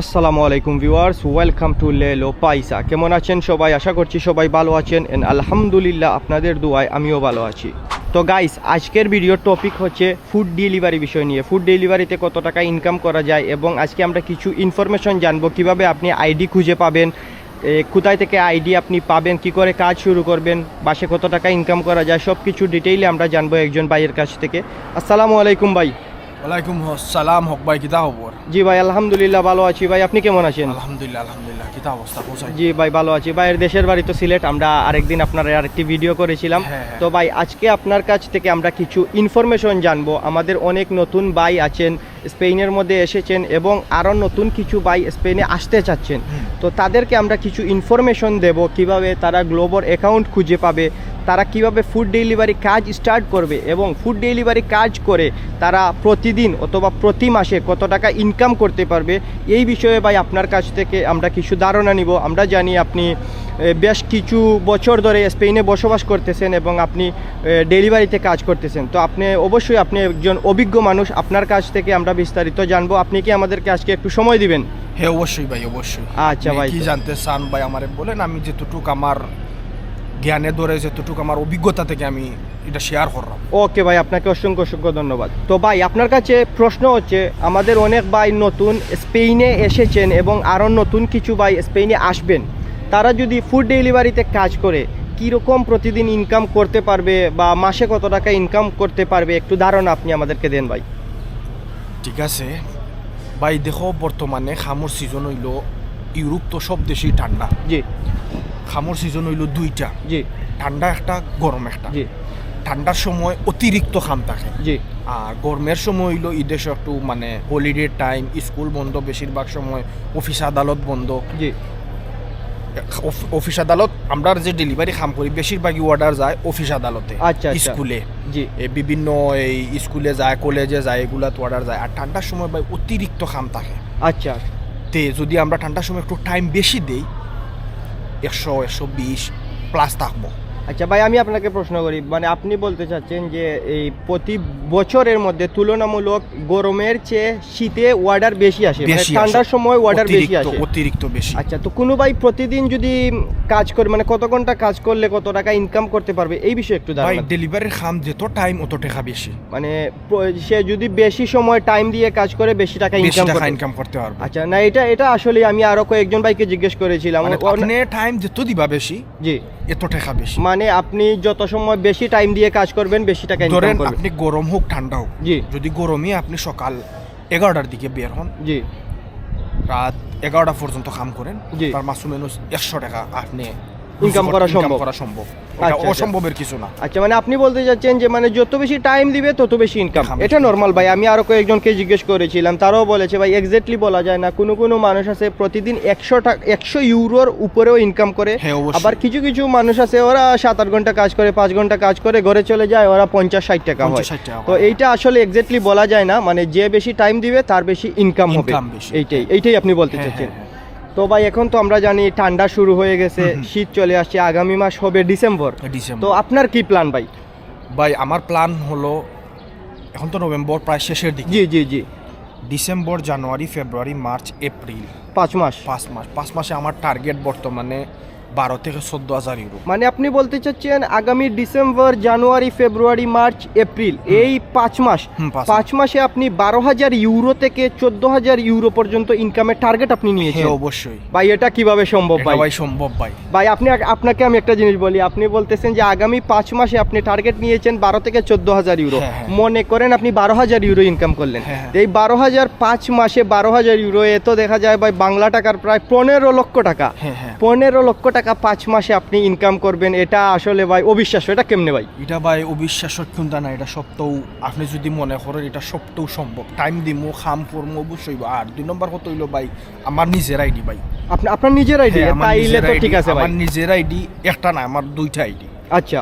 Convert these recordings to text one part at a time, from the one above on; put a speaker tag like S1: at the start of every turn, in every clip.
S1: আসসালামু আলাইকুম viewers welcome to Lelo Paisa কেমন আছেন সবাই? আশা করছি সবাই ভালো আছেন। এন্ড আলহামদুলিল্লাহ আপনাদের দুয়ায় আমিও ভালো আছি। তো গাইস আজকের ভিডিওর টপিক হচ্ছে ফুড ডেলিভারি বিষয় নিয়ে। ফুড ডেলিভারিতে কত টাকা ইনকাম করা যায় এবং আজকে আমরা কিছু ইনফরমেশন জানব। কীভাবে আপনি আইডি খুঁজে পাবেন কোথায় থেকে আইডি আপনি পাবেন, কি করে কাজ শুরু করবেন, বাসে কত টাকা ইনকাম করা যায় সব কিছু ডিটেইলে আমরা জানব একজন ভাইয়ের কাছ থেকে। আসসালামু আলাইকুম ভাই।
S2: ওয়ালাইকুম সালাম হক ভাই কিতা খবর?
S1: জি ভাই আলহামদুলিল্লাহ ভালো আছি ভাই আপনি কেমন আছেন?
S2: আলহামদুলিল্লাহ আলহামদুলিল্লাহ কিতা অবস্থা
S1: জি ভাই ভালো আছি। ভাইয়ের দেশের বাড়ি তো সিলেট আমরা আরেকদিন আপনার আরেকটি ভিডিও করেছিলাম।
S2: হ্যাঁ, হ্যাঁ।
S1: তো ভাই আজকে আপনার কাছ থেকে আমরা কিছু ইনফরমেশন জানব। আমাদের অনেক নতুন ভাই আছেন স্পেনের মধ্যে এসেছেন এবং আরও নতুন কিছু বাই স্পেনে আসতে চাচ্ছেন। তো তাদেরকে আমরা কিছু ইনফরমেশন দেব, কীভাবে তারা গ্লোবাল অ্যাকাউন্ট খুঁজে পাবে, তারা কীভাবে ফুড ডেলিভারি কাজ স্টার্ট করবে এবং ফুড ডেলিভারি কাজ করে তারা প্রতিদিন অথবা প্রতি মাসে কত টাকা ইনকাম করতে পারবে, এই বিষয়ে ভাই আপনার কাছ থেকে আমরা কিছু ধারণা নিব। আমরা জানি আপনি বেশ কিছু বছর ধরে স্পেনে বসবাস করতেছেন এবং আপনি ডেলিভারিতে কাজ করতেছেন। তো আপনি অবশ্যই আপনি একজন অভিজ্ঞ মানুষ আপনার কাছ থেকে আমরা বিস্তারিত জানব। আপনি কি আমাদেরকে আজকে একটু সময় দিবেন?
S2: হ্যাঁ অবশ্যই ভাই অবশ্যই।
S1: আচ্ছা ভাই
S2: কি জানতে চান ভাই আমারে বলেন? আমি যেতটুক আমার জ্ঞানে ধরে যেতটুক আমার অভিজ্ঞতা থেকে আমি এটা শেয়ার করলাম।
S1: ওকে ভাই আপনাকে অসংখ্য অসংখ্য ধন্যবাদ। তো ভাই আপনার কাছে প্রশ্ন হচ্ছে আমাদের অনেক ভাই নতুন স্পেনে এসেছেন এবং আরও নতুন কিছু ভাই স্পেনে আসবেন। তারা যদি ফুড ডেলিভারিতে কাজ করে কীরকম প্রতিদিন ইনকাম করতে পারবে বা মাসে কত টাকা ইনকাম করতে পারবে একটু ধারণা আপনি আমাদেরকে দেন ভাই।
S2: ঠিক আছে। ভাই দেখো বর্তমানে খামর সিজন হইল ইউরোপ তো সব দেশেই ঠান্ডা।
S1: জি।
S2: খামর সিজন হইল দুইটা।
S1: জি।
S2: ঠান্ডা একটা গরম একটা।
S1: জি।
S2: ঠান্ডার সময় অতিরিক্ত খাম থাকে।
S1: জি।
S2: আর গরমের সময় হইল ঈদের একটু মানে হলিডে টাইম স্কুল বন্ধ বেশিরভাগ সময় অফিস আদালত বন্ধ।
S1: জি।
S2: অফিস আদালত আমরা যে ডেলিভারি খাম করি বেশিরভাগই অর্ডার যায় অফিস আদালতে
S1: আচ্ছা, আচ্ছা।
S2: স্কুলে।
S1: জি।
S2: বিভিন্ন এই স্কুলে যায় কলেজে যায় এগুলাত অর্ডার যায়। আর ঠান্ডার সময় ভাই অতিরিক্ত খাম থাকে
S1: আচ্ছা।
S2: তে যদি আমরা ঠান্ডার সময় একটু টাইম বেশি দেই একশো একশো বিশ প্লাস থাকব।
S1: আচ্ছা ভাই আমি আপনাকে প্রশ্ন করি। মানে আপনি বলতে চাচ্ছেন যে এই প্রতি বছরের মধ্যে তুলনামূলক গরমের চেয়ে শীতে অর্ডার বেশি আসে মানে ঠান্ডার সময় অর্ডার বেশি আসে।
S2: অতিরিক্ত বেশি।
S1: আচ্ছা তো কোনো ভাই প্রতিদিন যদি কাজ করে মানে কত ঘণ্টা কাজ করলে কত টাকা ইনকাম করতে পারবে? এই বিষয়ে একটু
S2: ভাই ডেলিভারির খাম যত টাইম অত টাকা বেশি।
S1: মানে সে যদি বেশি সময় টাইম দিয়ে কাজ করে বেশি টাকা ইনকাম
S2: টাকা
S1: করে
S2: ইনকাম করতে পারব।
S1: আচ্ছা না এটা এটা আসলে আমি আরও কয়েকজন ভাইকে জিজ্ঞেস করেছিলাম।
S2: মানে টাইম যত দিবা বেশি
S1: জি।
S2: এত টাকা বেশি।
S1: মানে আপনি যত সময় বেশি টাইম দিয়ে কাজ করবেন বেশি টাকা ইনকাম করবেন।
S2: আপনি গরম হোক ঠান্ডা হোক
S1: জি।
S2: যদি গরমে আপনি সকাল এগারোটার দিকে বের হন
S1: জি।
S2: রাত এগারোটা পর্যন্ত কাম করেন
S1: জি।
S2: তার মাসু মেনুস একশো টাকা আপনি
S1: Income করা সম্ভব।
S2: করা সম্ভব।
S1: আচ্ছা, আচ্ছা।
S2: অসম্ভবের কিছু না।
S1: আচ্ছা মানে আপনি বলতে চাচ্ছেন যে মানে যত বেশি টাইম দিবে তত বেশি ইনকাম এটা
S2: বেশি।
S1: নর্মাল ভাই আমি আরও কয়েকজনকে জিজ্ঞেস করেছিলাম তারাও বলেছে ভাই এক্স্যাক্টলি বলা যায় না। কোনো কোনো মানুষ আছে প্রতিদিন একশো টাকা একশো ইউরোর উপরেও ইনকাম করে।
S2: হ্যাঁ,
S1: আবার কিছু কিছু মানুষ আছে ওরা সাত আট ঘণ্টা কাজ করে পাঁচ ঘণ্টা কাজ করে ঘরে চলে যায় ওরা পঞ্চাশ ষাট টাকা হয়। তো এইটা আসলে এক্স্যাক্টলি বলা যায় না। মানে যে বেশি টাইম দিবে তার বেশি ইনকাম হবে। এইটাই এইটাই আপনি বলতে
S2: হ্যাঁ,
S1: চাচ্ছেন।
S2: হ্যাঁ, হ্যাঁ।
S1: তো ভাই এখন তো আমরা জানি ঠান্ডা শুরু হয়ে গেছে। শীত চলে আসছে আগামী মাস হবে ডিসেম্বর।
S2: ডিসেম্বর।
S1: তো আপনার কি প্ল্যান ভাই?
S2: ভাই আমার প্ল্যান হলো এখন তো নভেম্বর প্রায় শেষের দিকে।
S1: জি জি জি।
S2: December January February March April.
S1: পাঁচ মাস।
S2: পাঁচ মাস। পাঁচ মাসে আমার টার্গেট বর্তমানে বারো থেকে চোদ্দ হাজার ইউরো।
S1: মানে আপনি বলতে চাচ্ছেন আগামী December January February March April এই পাঁচ মাস।
S2: পাঁচ
S1: মাসে আপনি বারো হাজার ইউরো থেকে চোদ্দ হাজার ইউরো পর্যন্ত ইনকামের টার্গেট আপনি নিয়েছেন।
S2: হ্যাঁ অবশ্যই।
S1: ভাই এটা কীভাবে সম্ভব ভাই?
S2: ভাই সম্ভব ভাই।
S1: ভাই আপনি আপনাকে আমি একটা জিনিস বলি। আপনি বলতেছেন যে আগামী পাঁচ মাসে আপনি টার্গেট নিয়েছেন বারো থেকে চোদ্দ হাজার ইউরো।
S2: হ্যাঁ, হ্যাঁ।
S1: মনে করেন আপনি বারো হাজার ইউরো ইনকাম করলেন। এই বারো হাজার পাঁচ মাসে বারো হাজার ইউরো এ তো দেখা যায় ভাই বাংলা টাকার প্রায় পনেরো লক্ষ টাকা। পনেরো লক্ষ টাকা পাঁচ মাসে আপনি ইনকাম করবেন এটা আসলে ভাই অবিশ্বাস্য এটা কেমনে ভাই?
S2: এটা ভাই অবিশ্বাস্য চিন্তা না এটা সবটাও আপনি যদি মনে করেন এটা সবটাও সম্ভব। টাইম দিমু খাম করমু অবশ্যই আর দুই নম্বর কত হইল ভাই আমার নিজের আইডি ভাই।
S1: আপনি আপনার নিজের আইডি
S2: হ্যাঁ, আমার
S1: তাইলে তো ঠিক আছে ভাই।
S2: আমার নিজের আইডি একটা না আমার দুইটা আইডি
S1: আচ্ছা।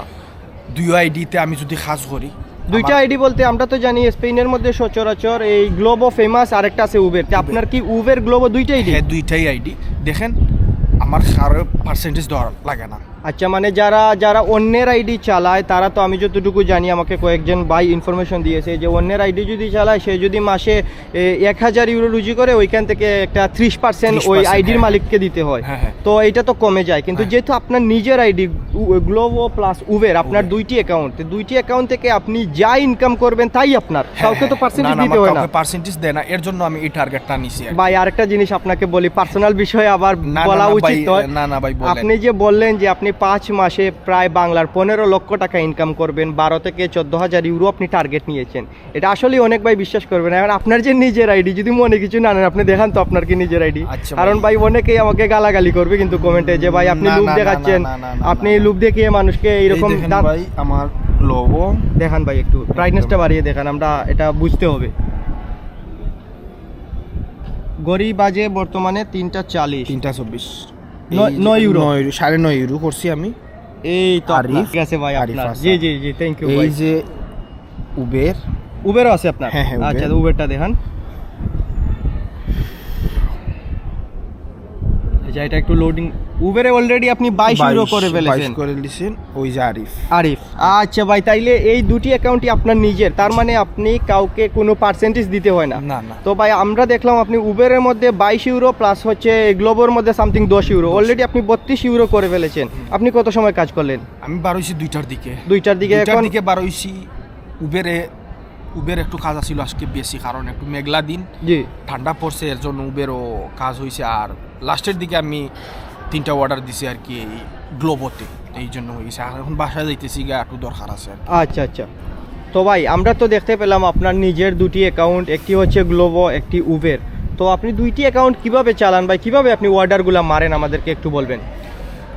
S2: দুই আইডিতে আমি যদি কাজ করি
S1: দুইটা আইডি বলতে আমরা তো জানি স্পেনের মধ্যে সচরাচর এই গ্লোবো ফেমাস আরেকটা আছে উবের আপনার কি উবের গ্লোবো দুইটা আইডি
S2: হ্যাঁ দুইটাই আইডি দেখেন আমার সারের পার্সেন্টেজ দেওয়া লাগে না।
S1: আচ্ছা মানে যারা যারা অন্যের আইডি চালায় তারা তো আমি যতটুকু জানি আমাকে কয়েকজন ভাই ইনফরমেশন দিয়েছে যে অন্যের আইডি যদি চালায় সে যদি মাসে এক হাজার ইউরো রুজি করে ওইখান থেকে একটা ত্রিশ পার্সেন্ট ওই আইডির
S2: হ্যাঁ।
S1: মালিককে দিতে হয়।
S2: হ্যাঁ, হ্যাঁ।
S1: তো এটা তো কমে যায়। কিন্তু। যেহেতু আপনার নিজের আইডি গ্লোবো প্লাস উবের আপনার দুইটি অ্যাকাউন্ট দুইটি অ্যাকাউন্ট থেকে আপনি যা ইনকাম করবেন তাই আপনার। কাউকে তো পার্সেন্টেজ দিতে হয় না।
S2: পার্সেন্টেজ দেয় না। এর জন্য আমি এই টার্গেটটা নিছি
S1: ভাই আরেকটা জিনিস আপনাকে বলি পার্সোনাল বিষয়ে আবার বলা উচিত নয়।
S2: না না ভাই
S1: আপনি যে বললেন যে আপনি পাঁচ মাসে প্রায় বাংলার পনেরো লক্ষ টাকা ইনকাম করবেন বারো থেকে চোদ্দ হাজার ইউরো আপনি টার্গেট নিয়েছেন। এটা আসলে অনেক ভাই বিশ্বাস করবেন। এখন আপনার যে নিজের আইডি যদি মনে কিছু না নেন আপনি দেখান তো আপনার কি নিজের আইডি
S2: আচ্ছা
S1: কারণ ভাই। অনেকেই আমাকে গালাগালি করবে কিন্তু কমেন্টে যে ভাই আপনি
S2: না,
S1: দেখাচ্ছেন। আপনি। লুক দেখিয়ে মানুষকে এইরকম
S2: ভাই আমার লোগো
S1: দেখান ভাই একটু ব্রাইটনেসটা বাড়িয়ে দেখান আমরা এটা বুঝতে হবে। গড়ি বাজে বর্তমানে তিনটা চালিশ।
S2: তিনটা চব্বিশ।
S1: নয়- ইউরো।
S2: নয় সাড়ে নয় ইউরো করছি আমি।
S1: এই তো
S2: আরিফ।
S1: ঠিক আছে ভাই আপনার। জি জি জি থ্যাংক ইউ
S2: এই
S1: ভাই।
S2: যে উবের
S1: উবেরও আছে আপনার?
S2: হ্যাঁ, হ্যাঁ,
S1: আচ্ছা উবেরটা দেখান। আচ্ছা এটা একটু লোডিং উবেরে অলরেডি আপনি বাইশ ইউরো করে ফেলেছেন।
S2: করে দিয়েছেন ওই যে আরিফ।
S1: আরিফ। আচ্ছা ভাই তাইলে এই দুটি অ্যাকাউন্টই আপনার নিজের তার মানে আপনি কাউকে কোনো পার্সেন্টেজ দিতে হয় না।
S2: না না।
S1: তো ভাই আমরা দেখলাম আপনি উবেরের মধ্যে বাইশ ইউরো প্লাস হচ্ছে গ্লোবোর মধ্যে সামথিং দশ ইউরো অলরেডি আপনি বত্রিশ ইউরো করে ফেলেছেন। আপনি কত সময় কাজ করলেন?
S2: আমি বারোইছি দুইটার দিকে।
S1: দুইটার দিকে এখন?
S2: দিকে বারোইছি উবেরে উবের একটু কাজ আছিল আজকে বেশি কারণ একটু মেঘলা দিন।
S1: জি।
S2: ঠান্ডা পড়ছে এর জন্য উবেরও কাজ হয়েছে আর লাস্টের দিকে আমি তিনটা অর্ডার দিছি আর কি এই গ্লোবোতে এই জন্য হয়ে গেছে। আর এখন বাসায় যাইতেছি গা একটু দরকার আছে আর
S1: আচ্ছা আচ্ছা। তো ভাই আমরা তো দেখতে পেলাম আপনার নিজের দুটি অ্যাকাউন্ট একটি হচ্ছে গ্লোবো একটি উবের তো আপনি দুইটি অ্যাকাউন্ট কীভাবে চালান ভাই? কীভাবে আপনি অর্ডারগুলো মারেন? আমাদেরকে একটু বলবেন।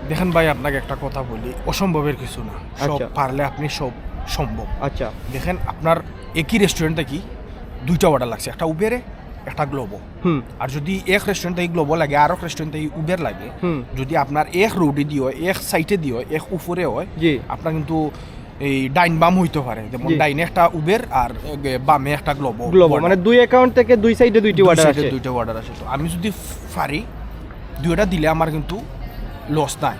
S2: দেখেন ভাই আপনাকে একটা কথা বলি। অসম্ভবের কিছু না। সব
S1: আচ্ছা।
S2: পারলে আপনি সব সম্ভব।
S1: আচ্ছা।
S2: দেখেন আপনার একই রেস্টুরেন্টে কি দুইটা অর্ডার লাগছে। একটা উবেরে একটা গ্লোবো আর যদি এক রেস্টুরেন্টে গ্লোবো লাগে আর এক রেস্টুরেন্টে উবের লাগে যদি আপনার এক রোডে দিয়ে হয় এক সাইডে দিয়ে হয় এক উপরে হয় আপনার কিন্তু এই ডাইন বাম হইতে পারে। যেমন ডাইনে একটা উবের আর বামে একটা গ্লোবো
S1: গ্লোবো মানে দুই অ্যাকাউন্ট থেকে দুই সাইডে দুইটি
S2: দুই
S1: অর্ডার আছে
S2: দুইটা অর্ডার আছে তো আমি যদি পারি দুইটা দিলে আমার কিন্তু লস নাই।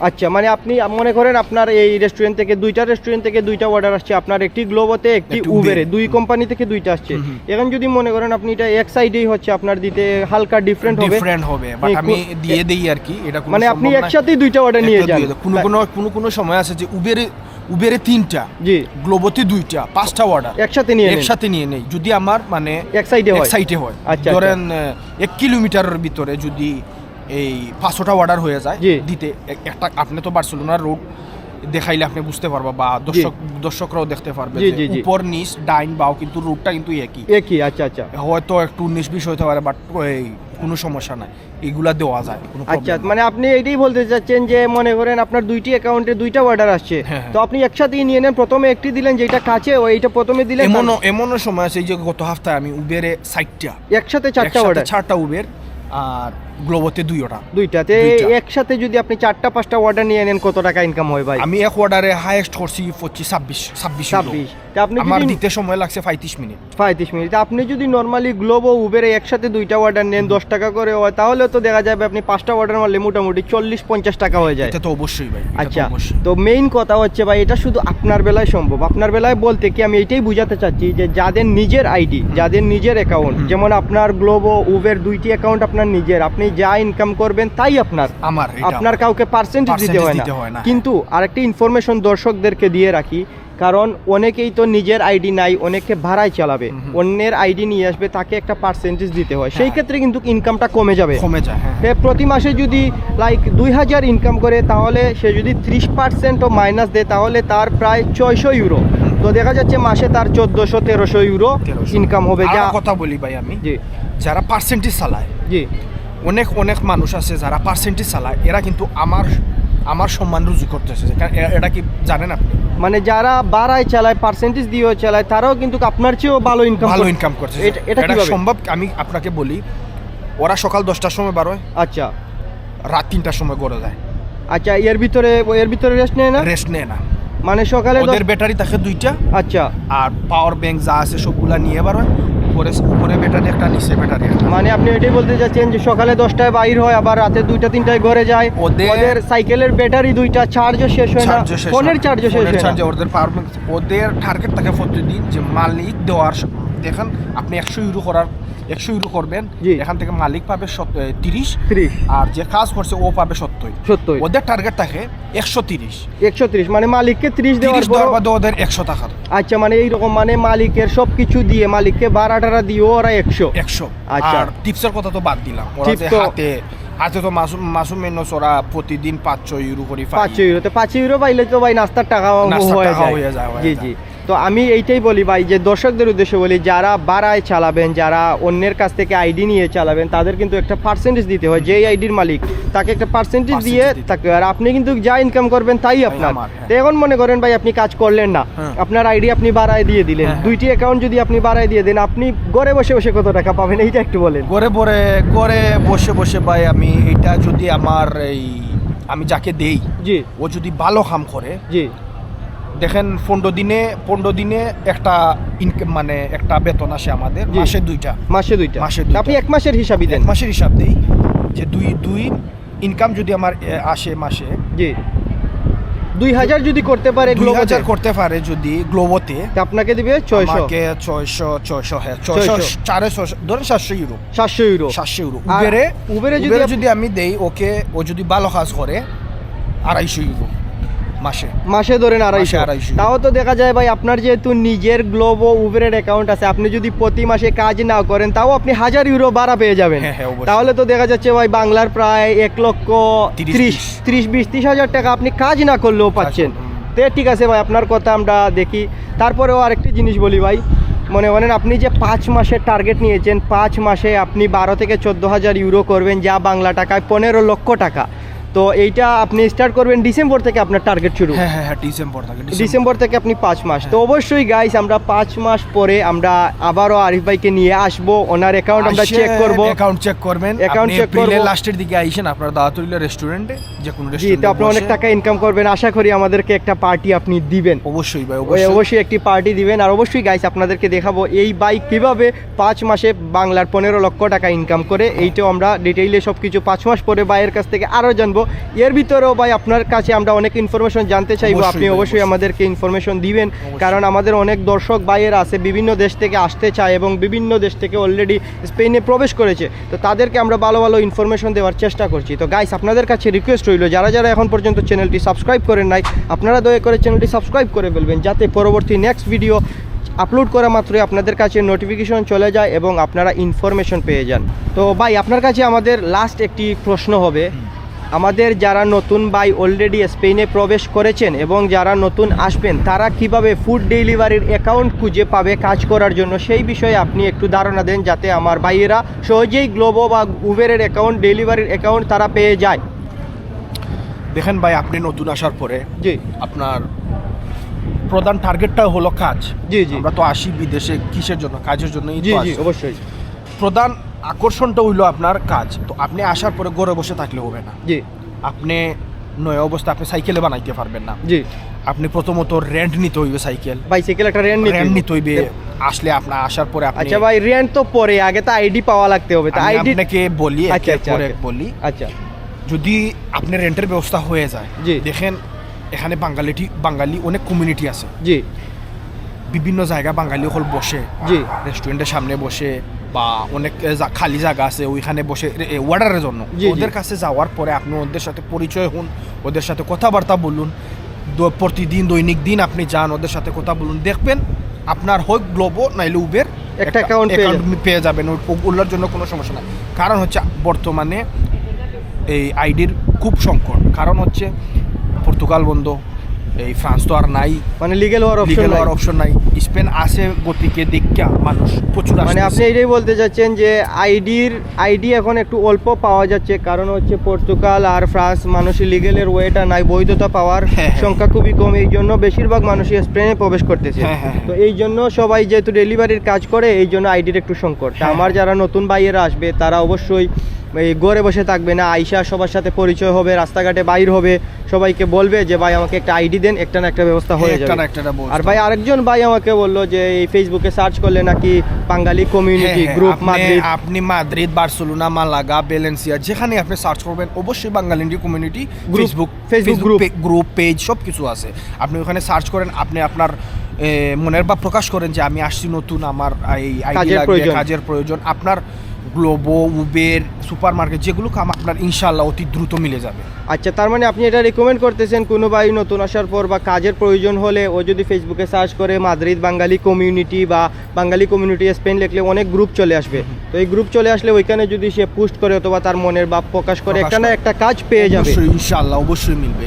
S1: আচ্ছা মানে আপনি মনে করেন আপনার এই রেস্টুরেন্ট থেকে দুইটা রেস্টুরেন্ট থেকে দুইটা অর্ডার আসছে। আপনার একটি গ্লোবোতে একটি উবেরে। দুই কোম্পানি থেকে দুইটা আসছে। এখন যদি মনে করেন আপনি এটা এক সাইডেই হচ্ছে আপনার দিতে হালকা ডিফারেন্ট হবে।
S2: ডিফারেন্ট হবে বাট আমি দিয়ে দেই আর কি এটা
S1: মানে আপনি একসাথেই দুইটা অর্ডার নিয়ে যান।
S2: কোনো কোনো কোনো কোনো সময় আছে যে উবেরে উবেরে তিনটা
S1: জি।
S2: গ্লোবোতে দুইটা পাঁচটা অর্ডার
S1: একসাথে নিয়ে
S2: একসাথে নিয়ে নেই। যদি আমার মানে
S1: এক সাইডে হয়।
S2: এক সাইডে হয়
S1: আচ্ছা,
S2: ধরেন আহ, এক কিলোমিটারের ভিতরে যদি এই পাঁচশোটা অর্ডার হয়ে যায়। দিতে। একটা আপনি তো বার্সেলোনার রোড দেখাইলে আপনি বুঝতে পারবা বা দর্শক দর্শকরাও দেখতে পারবে। উপর নিচ ডাইন বাও কিন্তু রোডটা কিন্তু একই।
S1: একই আচ্ছা আচ্ছা।
S2: হয়তো একটু উনিশ বিশ হতে পারে বাট এই কোনো সমস্যা নাই। এগুলা দেওয়া যায় কোনো
S1: আচ্ছা মানে আপনি এটাই বলতে চাচ্ছেন যে মনে করেন আপনার দুইটি অ্যাকাউন্টে দুইটা অর্ডার আসছে।
S2: হ্যাঁ, হ্যাঁ।
S1: তো আপনি একসাথেই নিয়ে নেন প্রথমে একটি দিলেন যেটা কাছে ওইটা প্রথমে দিলেন
S2: এমন এমনও সময় আছে যে গত হাফতায় আমি উবেরে সাইটটা
S1: একসাথে চারটা অর্ডার
S2: চারটা উবের আর গ্লোবোতে দুইটা।
S1: দুইটাতে একসাথে যদি আপনি চারটা পাঁচটা অর্ডার নিয়ে নেন কত টাকা ইনকাম হয় ভাই?
S2: আমি এক অর্ডারে হাইয়েস্ট করছি পঁচিশ ছাব্বিশ ছাব্বিশ।
S1: ছাব্বিশ। আপনি
S2: আমার দিতে সময় লাগছে পঁয়ত্রিশ মিনিট।
S1: পঁয়ত্রিশ মিনিট। আপনি যদি নর্মালি গ্লোবো উবেরে একসাথে দুইটা অর্ডার নেন দশ টাকা করে হয় তাহলে তো দেখা যাবে আপনি পাঁচটা অর্ডার মারলে মোটামুটি চল্লিশ পঞ্চাশ টাকা হয়ে যায়।
S2: এটা তো অবশ্যই ভাই
S1: আচ্ছা তো মেইন কথা হচ্ছে ভাই এটা শুধু আপনার বেলায় সম্ভব। আপনার বেলায় বলতে কি আমি এটাই বুঝাতে চাচ্ছি যে যাদের নিজের আইডি যাদের নিজের অ্যাকাউন্ট যেমন আপনার গ্লোবো উবের দুইটি অ্যাকাউন্ট আপনার নিজের। আপনি যা ইনকাম করবেন তাই আপনার।
S2: আমার
S1: আপনার কাউকে পার্সেন্টেজ দিতে হয় না।
S2: দিতে হয় না।
S1: কিন্তু আরেকটি ইনফরমেশন দর্শকদেরকে দিয়ে রাখি কারণ অনেকেই তো নিজের আইডি নাই অনেকে ভাড়ায় চালাবে। অন্যের আইডি নিয়ে আসবে তাকে একটা পার্সেন্টেজ দিতে হয়। সেই
S2: হ্যাঁ।
S1: ক্ষেত্রে কিন্তু ইনকামটা কমে যাবে।
S2: কমে যায় হ্যাঁ।
S1: প্রতি মাসে যদি লাইক দুই হাজার ইনকাম করে তাহলে সে যদি ত্রিশ পার্সেন্টও মাইনাস দেয় তাহলে তার প্রায় ছয়শো ইউরো তো দেখা যাচ্ছে মাসে তার চোদ্দোশো তেরোশো ইউরো ইনকাম হবে। যা
S2: কথা বলি ভাই আমি।
S1: জি।
S2: যারা পার্সেন্টেজ চালায়
S1: জি।
S2: অনেক অনেক মানুষ আছে যারা পার্সেন্টেজ চালায় এরা কিন্তু আমার আমার সম্মান রুজু করতেছে। কারণ এটা কি জানেন আপনি?
S1: মানে যারা বাড়ায় চালায় পার্সেন্টেজ দিয়েও চালায় তারাও কিন্তু আপনার চেয়েও ভালো ইনকাম
S2: ভালো ইনকাম করছে।
S1: এটা-
S2: সম্ভব? আমি আপনাকে বলি ওরা সকাল দশটার সময় বারোয়
S1: আচ্ছা।
S2: রাত তিনটার সময় গড়ে যায়
S1: আচ্ছা এর ভিতরে এর ভিতরে রেস্ট নেয় না?
S2: রেস্ট নেয় না।
S1: মানে সকালে
S2: ওদের ব্যাটারি থাকে দুইটা।
S1: আচ্ছা।
S2: আর পাওয়ার ব্যাংক যা আছে সবগুলা নিয়ে বার হয় উপরে উপরে ব্যাটারি একটা নিচে ব্যাটারি
S1: মানে আপনি এটাই বলতে চাচ্ছেন যে সকালে দশটায় বাইর হয় আবার রাতে দুইটা তিনটায় ঘরে যায়।
S2: ওদের-
S1: সাইকেলের ব্যাটারি দুইটা চার্জও শেষ হয় না। ফোনের চার্জও শেষ হয় না।
S2: ওদের পাওয়ার ব্যাংক ওদের টার্গেট থাকে প্রতিদিন যে মালিক দেওয়ার দেখেন আপনি একশো ইউরো করার একশো ইউরো করবেন এখান থেকে মালিক পাবে তিরিশ আর যে কাজ করছে ও পাবে সত্তর।
S1: সত্যই
S2: ওদের টার্গেট থাকে একশো তিরিশ।
S1: একশো ত্রিশ মানে মালিককে ত্রিশ দেওয়ার পর
S2: বাদে ওদের একশো টাকার
S1: আচ্ছা মানে এইরকম মানে মালিকের সব কিছু দিয়ে মালিককে বারো টাকা দিয়েও ওরা একশো।
S2: একশো।
S1: আচ্ছা।
S2: টিপসের কথা তো বাদ দিলাম। হাতে হাতে তো মাসুম মাসুম মেনস ওরা প্রতিদিন পাঁচশো ইউরো করে।
S1: পাঁচশো ইউরো তো পাঁচ ইউরো পাইলে তো ভাই নাস্তার টাকা হয়ে যায়। জি জি। তো আমি এইটাই বলি ভাই যে দর্শকদের উদ্দেশ্যে বলি যারা বাড়ায় চালাবেন যারা অন্যের কাছ থেকে আইডি নিয়ে চালাবেন তাদের কিন্তু একটা পার্সেন্টেজ দিতে হয় যেই আইডির মালিক তাকে একটা পার্সেন্টেজ দিয়ে তাকে আর আপনি কিন্তু যা ইনকাম করবেন তাই আপনার
S2: হ্যাঁ।
S1: তো এখন মনে করেন ভাই আপনি কাজ করলেন না
S2: হ্যাঁ।
S1: আপনার আইডি আপনি বাড়ায় দিয়ে দিলেন
S2: হ্যাঁ।
S1: দুইটি অ্যাকাউন্ট যদি আপনি বাড়ায় দিয়ে দেন আপনি ঘরে বসে বসে কত টাকা পাবেন এইটা একটু বলেন
S2: করে পরে করে বসে বসে ভাই আমি এটা যদি আমার এই আমি যাকে দেই
S1: জি
S2: ও যদি ভালো কাম করে
S1: জি
S2: দেখেন পনেরো দিনে পনেরো দিনে একটা ইনকাম মানে একটা বেতন আসে আমাদের মাসে দুইটা।
S1: মাসে দুইটা।
S2: মাসে
S1: আপনি এক মাসের হিসাবই দেন।
S2: মাসের হিসাব দেই যে দুই দুই ইনকাম যদি আমার আসে মাসে
S1: জি। দুই হাজার যদি করতে পারে
S2: দুই হাজার করতে পারে যদি গ্লোবোতে
S1: আপনাকে দিবে ছয়শো।
S2: আমাকে ছয়শো ছয়শো হ্যাঁ ছয়শো চারে ছয়শো ধরেন সাতশো ইউরো
S1: সাতশো ইউরো
S2: সাতশো ইউরো উবেরে
S1: উবেরে যদি
S2: যদি আমি দেই ওকে ও যদি ভালো কাজ করে আড়াইশো ইউরো মাসে।
S1: মাসে ধরেন আড়াইশো।
S2: 250
S1: তাও তো দেখা যায় ভাই আপনার যেহেতু নিজের গ্লোবো উবেরের অ্যাকাউন্ট আছে আপনি যদি প্রতি মাসে কাজ না করেন তাও আপনি হাজার ইউরো বাড়া পেয়ে যাবেন।
S2: হ্যাঁ, হ্যাঁ।
S1: তাহলে তো দেখা যাচ্ছে ভাই বাংলার প্রায় এক লক্ষ
S2: তিরিশ,
S1: ত্রিশ
S2: বিশ।
S1: ত্রিশ হাজার টাকা আপনি কাজ না করলেও পাচ্ছেন। তো ঠিক আছে ভাই আপনার কথা আমরা দেখি। তারপরেও আরেকটি জিনিস বলি ভাই মনে করেন আপনি যে পাঁচ মাসের টার্গেট নিয়েছেন পাঁচ মাসে আপনি বারো থেকে চোদ্দ হাজার ইউরো করবেন যা বাংলা টাকায় পনেরো লক্ষ টাকা। তো এইটা আপনি স্টার্ট করবেন ডিসেম্বর থেকে আপনার টার্গেট শুরু।
S2: হ্যাঁ হ্যাঁ হ্যাঁ ডিসেম্বর থাকে
S1: ডিসেম্বর থেকে আপনি পাঁচ মাস। তো অবশ্যই গাইস আমরা পাঁচ মাস পরে আমরা আবারও আরিফ ভাইকে নিয়ে আসব। ওনার অ্যাকাউন্ট আমরা চেক করব।
S2: অ্যাকাউন্ট চেক করবেন। অ্যাকাউন্ট চেক করবেন লাস্টের দিকে আইসেন আপনার দাওয়াতুল্লাহ রেস্টুরেন্টে যে কোনো
S1: জি তো আপনি অনেক টাকা ইনকাম করবেন। আশা করি আমাদেরকে একটা পার্টি আপনি দিবেন।
S2: অবশ্যই ভাই অবশ্যই।
S1: অবশ্যই একটি পার্টি দিবেন। আর অবশ্যই গাইস আপনাদেরকে দেখাবো এই বাইক কীভাবে পাঁচ মাসে বাংলার পনেরো লক্ষ টাকা ইনকাম করে। এইটাও আমরা ডিটেইলে সব কিছু পাঁচ মাস পরে ভাইয়ের কাছ থেকে আরও জানব। এর ভিতরেও ভাই আপনার কাছে আমরা অনেক ইনফরমেশন জানতে চাইব আপনি অবশ্যই। আমাদেরকে ইনফরমেশন দিবেন। কারণ আমাদের অনেক দর্শক ভাইয়ের আছে বিভিন্ন দেশ থেকে আসতে চায় এবং বিভিন্ন দেশ থেকে অলরেডি স্পেনে প্রবেশ করেছে। তো তাদেরকে আমরা ভালো ভালো ইনফরমেশন দেওয়ার চেষ্টা করছি। তো গাইস আপনাদের কাছে রিকোয়েস্ট রইল যারা যারা এখন পর্যন্ত চ্যানেলটি সাবস্ক্রাইব করেন নাই আপনারা দয়া করে চ্যানেলটি সাবস্ক্রাইব করে ফেলবেন যাতে পরবর্তী নেক্সট ভিডিও আপলোড করা মাত্রই আপনাদের কাছে নোটিফিকেশন চলে যায় এবং আপনারা ইনফরমেশন পেয়ে যান। তো ভাই আপনার কাছে আমাদের লাস্ট একটি প্রশ্ন হবে। আমাদের যারা নতুন বাই অলরেডি স্পেনে প্রবেশ করেছেন এবং যারা নতুন আসবেন তারা কীভাবে ফুড ডেলিভারির অ্যাকাউন্ট খুঁজে পাবে কাজ করার জন্য সেই বিষয়ে আপনি একটু ধারণা দেন যাতে আমার ভাইয়েরা সহজেই গ্লোবো বা উবেরের অ্যাকাউন্ট ডেলিভারির অ্যাকাউন্ট তারা পেয়ে যায়।
S2: দেখেন ভাই আপনি নতুন আসার পরে
S1: জি।
S2: আপনার প্রধান টার্গেটটা হলো কাজ।
S1: জি জি।
S2: আমরা তো আসি বিদেশে কিসের জন্য? কাজের জন্য
S1: জি জি অবশ্যই।
S2: প্রধান আকর্ষণটা হইল আপনার কাজ। তো আপনি আসার পরে ঘরে বসে থাকলে হবে না।
S1: জি।
S2: আপনি নয় অবস্থা আপনি সাইকেলে বানাইতে পারবেন না।
S1: জি।
S2: আপনি প্রথমত রেন্ট নিতে হইবে সাইকেল।
S1: বাইসাইকেল একটা রেন্ট
S2: রেন্ট
S1: নিতে
S2: নিতে হইবে। আসলে আপনার আসার পরে আপনি
S1: আচ্ছা ভাই রেন্ট তো পরে আগে তো আইডি পাওয়া লাগতে হবে। তো আইডি
S2: আপনাকে বলি
S1: আচ্ছা, আচ্ছা,
S2: পর এক
S1: okay.
S2: বলি।
S1: আচ্ছা।
S2: যদি আপনার রেন্টের ব্যবস্থা হয়ে যায়
S1: জি।
S2: দেখেন এখানে বাঙালিটি বাঙালি অনেক কমিউনিটি আছে।
S1: জি।
S2: বিভিন্ন জায়গা বাঙালি হল বসে
S1: জি।
S2: রেস্টুরেন্টের সামনে বসে বা অনেক খালি জায়গা আছে ওইখানে বসে অর্ডারের জন্য। ওদের কাছে যাওয়ার পরে আপনি ওদের সাথে পরিচয় হন ওদের সাথে কথাবার্তা বলুন। প্রতিদিন দৈনিক দিন আপনি যান ওদের সাথে কথা বলুন। দেখবেন আপনার হোক গ্লোবো নাইলে উবের
S1: একটা account পেয়ে
S2: যাবেন। ওগুলোর জন্য কোনো সমস্যা নাই। কারণ হচ্ছে বর্তমানে এই আইডির খুব সংকট। কারণ হচ্ছে পর্তুগাল বন্ধ এই ফ্রান্স তো আর নাই।
S1: মানে লিগেল হওয়ার অপশন
S2: হওয়ার অপশন নাই। স্পেন আছে গতিকে দেখা মানুষ প্রচুর
S1: মানে আপনি এটাই বলতে চাচ্ছেন যে আইডির আইডি এখন একটু অল্প পাওয়া যাচ্ছে। কারণ হচ্ছে পর্তুগাল আর ফ্রান্স মানুষের লিগেলের ওয়েটা নাই বৈধতা পাওয়ার
S2: হ্যাঁ, হ্যাঁ।
S1: সংখ্যা খুবই কম। এই জন্য বেশিরভাগ মানুষই স্পেনে প্রবেশ করতেছে।
S2: হ্যাঁ,
S1: তো এই জন্য সবাই যেহেতু ডেলিভারির কাজ করে এই জন্য আইডির একটু সংকট। তা। আমার যারা নতুন বাইয়েরা আসবে তারা অবশ্যই এই ঘরে বসে থাকবে না আইসা সবার সাথে পরিচয় হবে রাস্তাঘাটে বাইর হবে সবাইকে বলবে যে ভাই আমাকে একটা আইডি দেন একটা না একটা ব্যবস্থা হয়ে যাবে। আর ভাই আরেকজন ভাই আমাকে বলল যে এই ফেসবুকে সার্চ করলে নাকি বাঙালি কমিউনিটি গ্রুপ
S2: আপনি-
S1: মাদ্রিদ
S2: আপনি মাদ্রিদ বার্সেলোনা মালাগা বেলেন্সিয়া যেখানে আপনি সার্চ করবেন অবশ্যই Bengali community
S1: Group,
S2: Facebook
S1: group
S2: group page সব কিছু আছে। আপনি ওখানে সার্চ করেন আপনি আপনার মনের বা প্রকাশ করেন যে আমি আসছি নতুন আমার এই
S1: কাজের প্রয়োজন।
S2: আপনার গ্লোবো উবের সুপার মার্কেট যেগুলো কাম আপনার ইনশাল্লাহ অতি দ্রুত মিলে যাবে।
S1: আচ্ছা তার মানে আপনি এটা রেকমেন্ড করতেছেন কোনো ভাই নতুন আসার পর বা কাজের প্রয়োজন হলে ও যদি ফেসবুকে সার্চ করে মাদ্রিদ বাঙালি কমিউনিটি বা বাঙালি কমিউনিটি স্পেন লিখলে অনেক গ্রুপ চলে আসবে। তো এই গ্রুপ চলে আসলে ওইখানে যদি সে পোস্ট করে অথবা তার মনের ভাব প্রকাশ করে
S2: প্রকাশ
S1: একটা না একটা কাজ পেয়ে যাবে।
S2: ইনশাল্লাহ অবশ্যই মিলবে।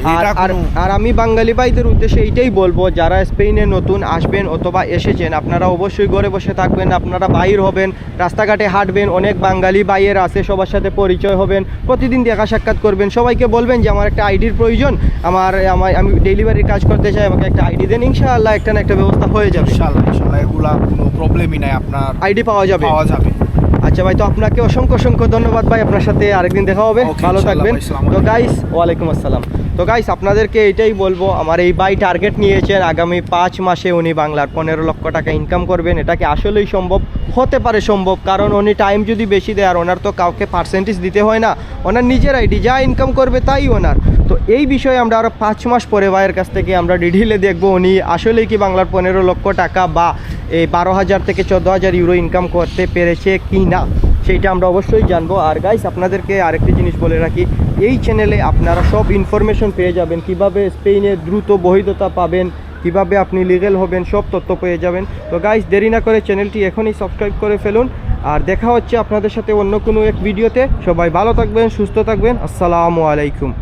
S1: আর আমি বাঙালি ভাইদের উদ্দেশ্যে এইটাই বলব যারা স্পেনে নতুন আসবেন অথবা এসেছেন আপনারা অবশ্যই ঘরে বসে থাকবেন আপনারা বাইর হবেন রাস্তাঘাটে হাঁটবেন অনেক বাঙালি বাইয়ের আছে সবার সাথে পরিচয় হবেন প্রতিদিন দেখা সাক্ষাৎ করবেন। সবাইকে বলবেন যে আমার একটা আইডির প্রয়োজন আমার আমার আমি ডেলিভারির কাজ করতে চাই আমাকে একটা আইডি দেন ইনশাআল্লাহ একটা না একটা ব্যবস্থা হয়ে যাবে।
S2: ইনশাআল্লাহ ইনশাআল্লাহ এগুলা কোনো প্রবলেমই নাই আপনার।
S1: আইডি পাওয়া যাবে?
S2: পাওয়া যাবে।
S1: আচ্ছা ভাই তো আপনাকে অসংখ্য অসংখ্য ধন্যবাদ ভাই আপনার সাথে আরেকদিন দেখা হবে। ভালো থাকবেন। তো গাইস ওয়ালাইকুম আসসালাম। তো গাইস আপনাদেরকে এটাই বলব আমার এই ভাই টার্গেট নিয়েছেন আগামী পাঁচ মাসে উনি বাংলার পনেরো লক্ষ টাকা ইনকাম করবেন। এটাকে আসলেই সম্ভব? হতে পারে সম্ভব কারণ উনি টাইম যদি বেশি দেয় আর ওনার তো কাউকে পার্সেন্টেজ দিতে হয় না ওনার নিজের আইডি যা ইনকাম করবে তাই ওনার। এই বিষয়ে আমরা আরও পাঁচ মাস পরে ভাইয়ের কাছ থেকে আমরা ডিটেলে দেখব উনি আসলেই কি বাংলার পনেরো লক্ষ টাকা বা এই বারো হাজার থেকে চোদ্দ হাজার ইউরো ইনকাম করতে পেরেছে কি না সেইটা আমরা অবশ্যই জানব। আর গাইস আপনাদেরকে আরেকটি জিনিস বলে রাখি, এই চ্যানেলে আপনারা সব ইনফরমেশন পেয়ে যাবেন, কীভাবে স্পেনে দ্রুত বৈধতা পাবেন, কীভাবে আপনি লিগেল হবেন, সব তথ্য পেয়ে যাবেন। তো গাইস দেরি না করে চ্যানেলটি এখনই সাবস্ক্রাইব করে ফেলুন, আর দেখা হচ্ছে আপনাদের সাথে অন্য কোনো এক ভিডিওতে সবাই ভালো থাকবেন, সুস্থ থাকবেন, আসসালামু আলাইকুম।